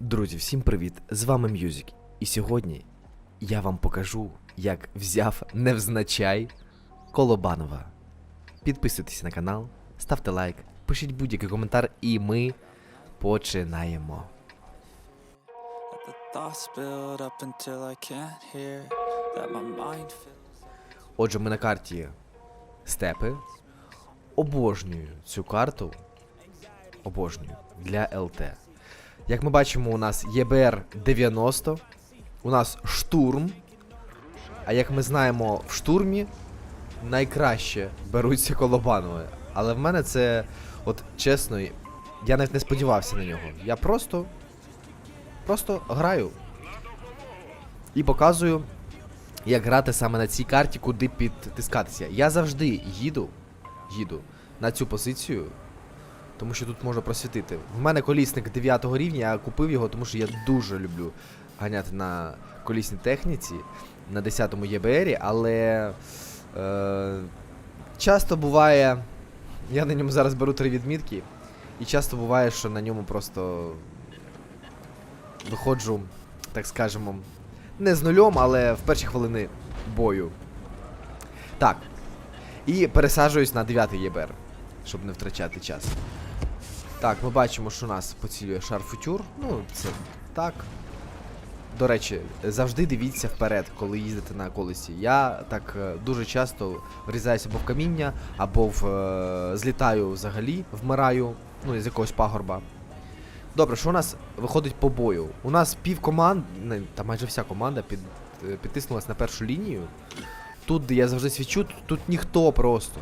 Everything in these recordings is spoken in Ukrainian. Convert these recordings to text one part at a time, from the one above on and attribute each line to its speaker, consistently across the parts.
Speaker 1: Друзі, всім привіт! З вами Мюзик. І сьогодні я вам покажу, як взяв невзначай Колобанова. Підписуйтесь на канал, ставте лайк, пишіть будь-який коментар, і ми починаємо. Отже, ми на карті степи. Обожнюю цю карту. Обожнюю для ЛТ. Як ми бачимо, у нас ЄБР 90, у нас штурм. А як ми знаємо, в штурмі найкраще беруться колобанови. Але в мене це, от чесно, я навіть не сподівався на нього. Я просто. Просто граю. І показую, як грати саме на цій карті, куди підтискатися. Я завжди їду, їду на цю позицію, тому що тут можна просвітити. В мене колісник 9 рівня, я купив його, тому що я дуже люблю ганяти на колісній техніці на 10-му ЄБРі, але е, часто буває. Я на ньому зараз беру три відмітки, і часто буває, що на ньому просто виходжу, так скажемо, не з нульом, але в перші хвилини бою. Так. І пересаджуюсь на 9 ЄБР, щоб не втрачати час. Так, ми бачимо, що нас поцілює шар футюр. Ну, це так. До речі, завжди дивіться вперед, коли їздите на колесі. Я так е, дуже часто врізаюся або в каміння, або в е, злітаю взагалі, вмираю, ну, з якогось пагорба. Добре, що у нас виходить по бою? У нас пів команд, та майже вся команда під, е, підтиснулась на першу лінію. Тут, де я завжди свічу, тут ніхто просто.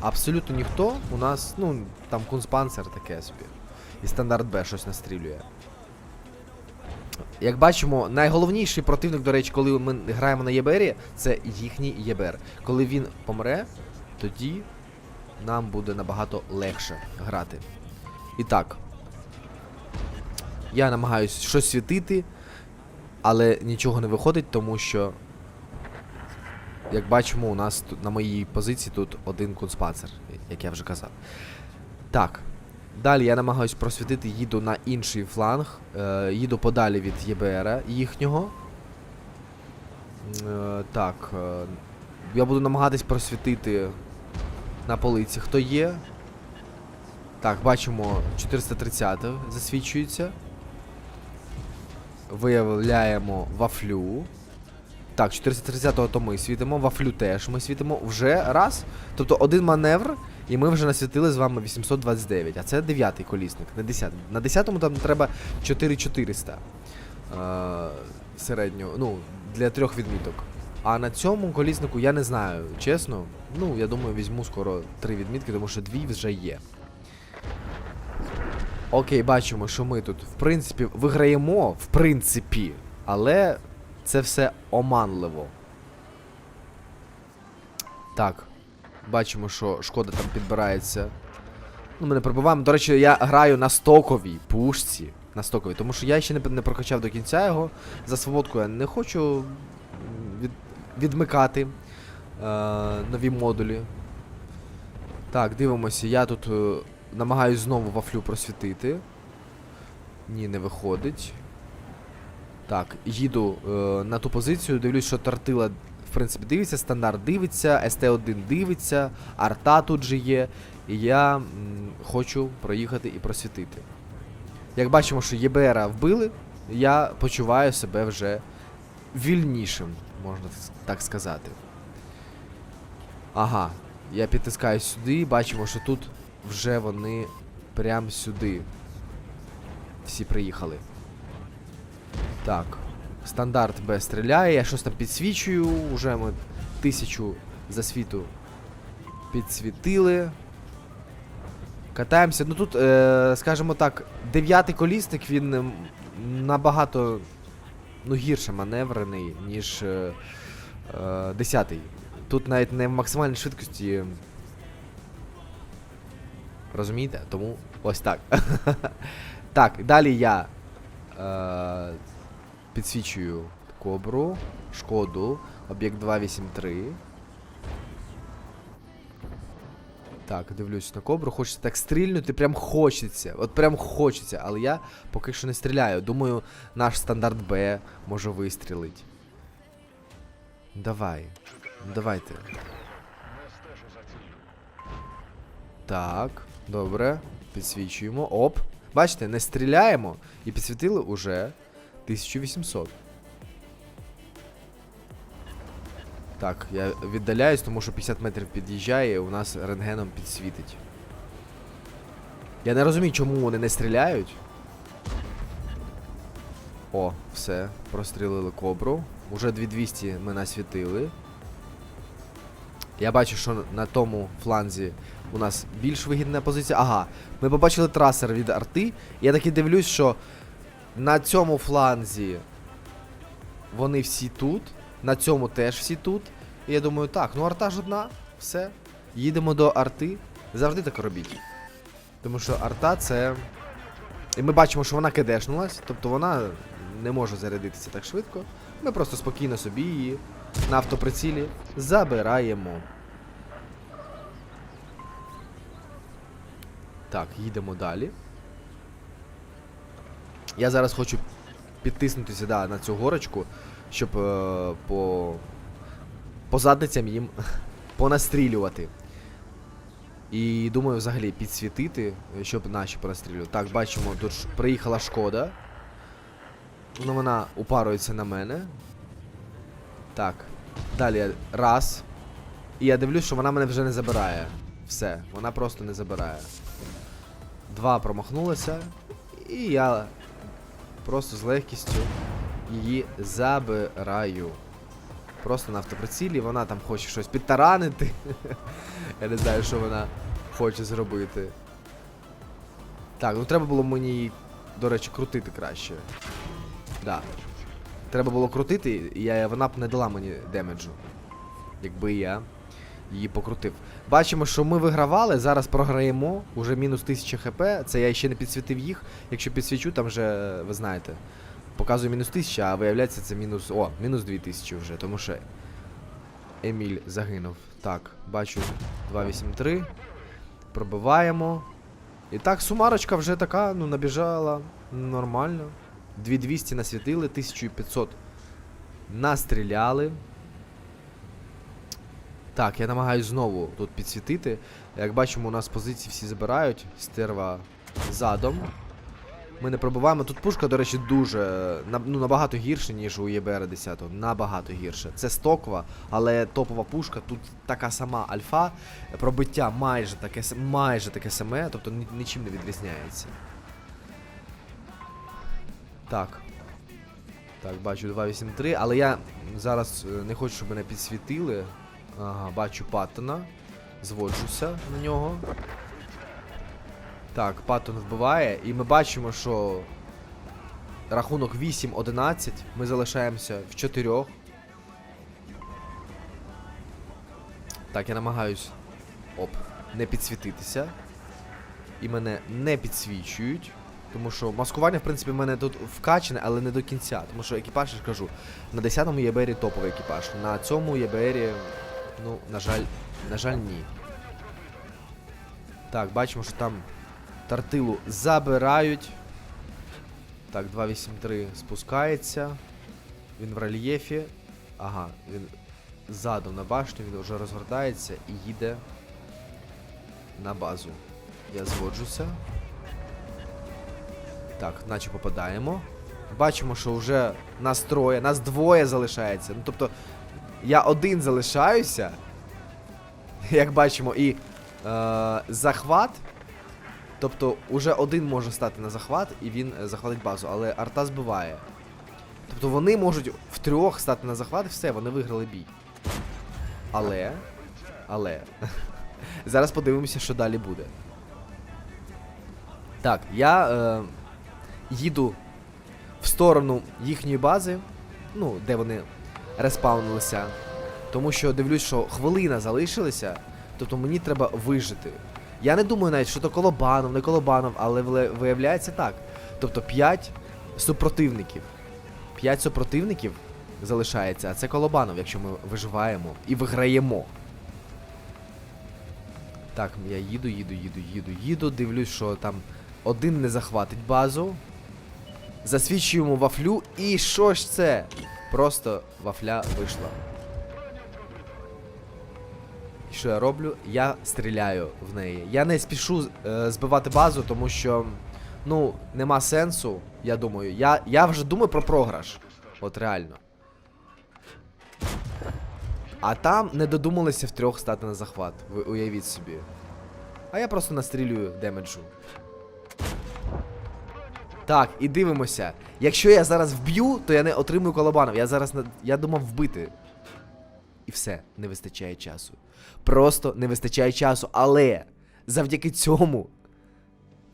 Speaker 1: Абсолютно ніхто. У нас, ну, там кунспансер таке собі. І стандарт Б щось настрілює. Як бачимо, найголовніший противник, до речі, коли ми граємо на ЄБРі, це їхній ЄБР. Коли він помре, тоді нам буде набагато легше грати. І так. Я намагаюсь щось світити, але нічого не виходить, тому що, як бачимо, у нас тут на моїй позиції тут один кунспанцер, як я вже казав. Так. Далі я намагаюсь просвітити, їду на інший фланг, е, їду подалі від ЄБР їхнього. Е, так. Е, я буду намагатись просвітити на полиці, хто є. Так, бачимо, 430 засвічується. Виявляємо вафлю. Так, 430-го то ми світимо, вафлю теж ми світимо вже раз. Тобто один маневр, і ми вже насвітили з вами 829. А це 9-й колісник, не 10. На 10-му там треба 4400 е, середнього, ну, для трьох відміток. А на цьому коліснику я не знаю, чесно. Ну, я думаю, візьму скоро три відмітки, тому що дві вже є. Окей, бачимо, що ми тут, в принципі, виграємо, в принципі, але це все оманливо. Так. Бачимо, що шкода там підбирається. Ну, ми не пробиваємо. До речі, я граю на стоковій пушці. На стоковій, тому що я ще не, не прокачав до кінця його. За свободку я не хочу від, відмикати е, нові модулі. Так, дивимося, я тут е, намагаюсь знову вафлю просвітити. Ні, не виходить. Так, їду е, на ту позицію, дивлюсь, що тортила, в принципі, дивиться, стандарт дивиться, СТ1 дивиться, арта тут же є. І я м, хочу проїхати і просвітити. Як бачимо, що ЄБРа вбили, я почуваю себе вже вільнішим, можна так сказати. Ага, я підтискаю сюди, бачимо, що тут вже вони прям сюди. Всі приїхали. Так. Стандарт Б стріляє, я щось там підсвічую, уже ми тисячу засвіту підсвітили. Катаємося. Ну тут, е, скажімо так, дев'ятий колісник, він набагато ну, гірше маневрений, ніж е, е, десятий. Тут навіть не в максимальній швидкості. Розумієте? Тому ось так. так, далі я е, підсвічую кобру, шкоду, об'єкт 283. Так, дивлюсь на кобру, хочеться так стрільнути, прям хочеться. От прям хочеться, але я поки що не стріляю. Думаю, наш стандарт Б може вистрілить. Давай. Давайте. Так, добре. Підсвічуємо. Оп. Бачите, не стріляємо і підсвітили уже 1800. Так, я віддаляюсь, тому що 50 метрів під'їжджає, і у нас рентгеном підсвітить. Я не розумію, чому вони не стріляють. О, все, прострілили кобру. Уже 2200 ми насвітили. Я бачу, що на тому фланзі у нас більш вигідна позиція. Ага, ми побачили трасер від арти. Я таки дивлюсь, що на цьому фланзі вони всі тут, на цьому теж всі тут. І я думаю, так, ну арта ж одна, все. Їдемо до арти. Завжди так робіть. Тому що арта це. І ми бачимо, що вона кидешнулась, тобто вона не може зарядитися так швидко. Ми просто спокійно собі її на автоприцілі забираємо. Так, їдемо далі. Я зараз хочу підтиснутися да, на цю горочку, щоб е, по, по задницям їм понастрілювати. І думаю, взагалі підсвітити, е, щоб наші понастрілювати. Так, бачимо, тут приїхала шкода. Ну, вона упарується на мене. Так. Далі раз. І я дивлюсь, що вона мене вже не забирає. Все, вона просто не забирає. Два промахнулися. І я просто з легкістю її забираю. Просто на автоприцілі, вона там хоче щось підтаранити. Я не знаю, що вона хоче зробити. Так, ну треба було мені до речі, крутити краще. Да. Треба було крутити, і я, вона б не дала мені демеджу. Якби я її покрутив. Бачимо, що ми вигравали, зараз програємо. Уже мінус 1000 хп. Це я ще не підсвітив їх. Якщо підсвічу, там вже, ви знаєте, показує мінус 1000, а виявляється це мінус. О, мінус 2000 вже, тому що Еміль загинув. Так, бачу 283. Пробиваємо. І так, сумарочка вже така, ну, набіжала нормально. 2200 насвітили, 1500 настріляли. Так, я намагаюсь знову тут підсвітити. Як бачимо, у нас позиції всі забирають. Стерва задом. Ми не пробиваємо. Тут пушка, до речі, дуже ну, набагато гірше, ніж у ЄБР 10. Набагато гірше. Це стокова, але топова пушка. Тут така сама альфа. Пробиття майже таке, майже таке саме, тобто нічим не відрізняється. Так. Так, бачу 283, але я зараз е, не хочу, щоб мене підсвітили. Ага, бачу Паттона. Зводжуся на нього. Так, Паттон вбиває, і ми бачимо, що рахунок 8-11. Ми залишаємося в 4. Так, я намагаюсь. Оп, не підсвітитися. І мене не підсвічують. Тому що маскування, в принципі, в мене тут вкачане, але не до кінця. Тому що екіпаж, я ж кажу, на 10-му ЄБРі топовий екіпаж. На цьому ЄБРі, ну, на жаль, на жаль, ні. Так, бачимо, що там тартилу забирають. Так, 283 спускається. Він в рельєфі. Ага, він ззаду на башню, він вже розгортається і їде на базу. Я зводжуся. Так, наче попадаємо. Бачимо, що вже нас троє, нас двоє залишається. Ну тобто, я один залишаюся. Як бачимо, і е, захват. Тобто, уже один може стати на захват, і він е, захватить базу, але арта збиває. Тобто вони можуть втрьох стати на захват і все, вони виграли бій. Але. Але. Зараз подивимося, що далі буде. Так, я е, їду в сторону їхньої бази, ну, де вони респаунилися. Тому що дивлюсь, що хвилина залишилася, тобто мені треба вижити. Я не думаю навіть, що то колобанов, не колобанов, але виявляється так. Тобто 5 супротивників. 5 супротивників залишається, а це колобанов, якщо ми виживаємо і виграємо. Так, я їду, їду, їду, їду, їду. Дивлюсь, що там один не захватить базу. Засвідчуємо вафлю. І що ж це? Просто вафля вийшла. І що я роблю? Я стріляю в неї. Я не спішу е, збивати базу, тому що. Ну, нема сенсу, я думаю. Я, я вже думаю про програш. От реально. А там не додумалися втрьох стати на захват. Ви уявіть собі. А я просто настрілюю демеджу. Так, і дивимося. Якщо я зараз вб'ю, то я не отримую колобанов. Я зараз на... я думав вбити. І все, не вистачає часу. Просто не вистачає часу. Але завдяки цьому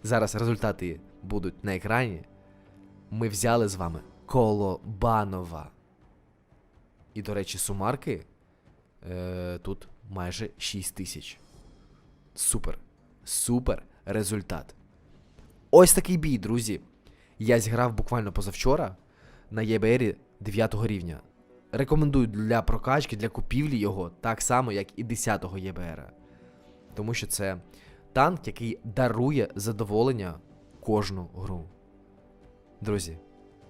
Speaker 1: зараз результати будуть на екрані. Ми взяли з вами Колобанова. І, до речі, сумарки е, тут майже 6 тисяч. Супер. Супер результат. Ось такий бій, друзі. Я зіграв буквально позавчора на ЄБРі 9 рівня. Рекомендую для прокачки, для купівлі його так само, як і 10-го ЄБР. Тому що це танк, який дарує задоволення кожну гру. Друзі,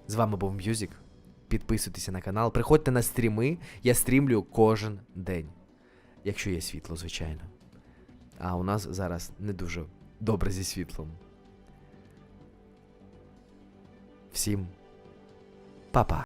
Speaker 1: з вами був М'юзік. Підписуйтеся на канал, приходьте на стріми, я стрімлю кожен день. Якщо є світло, звичайно. А у нас зараз не дуже добре зі світлом. Всім па-па.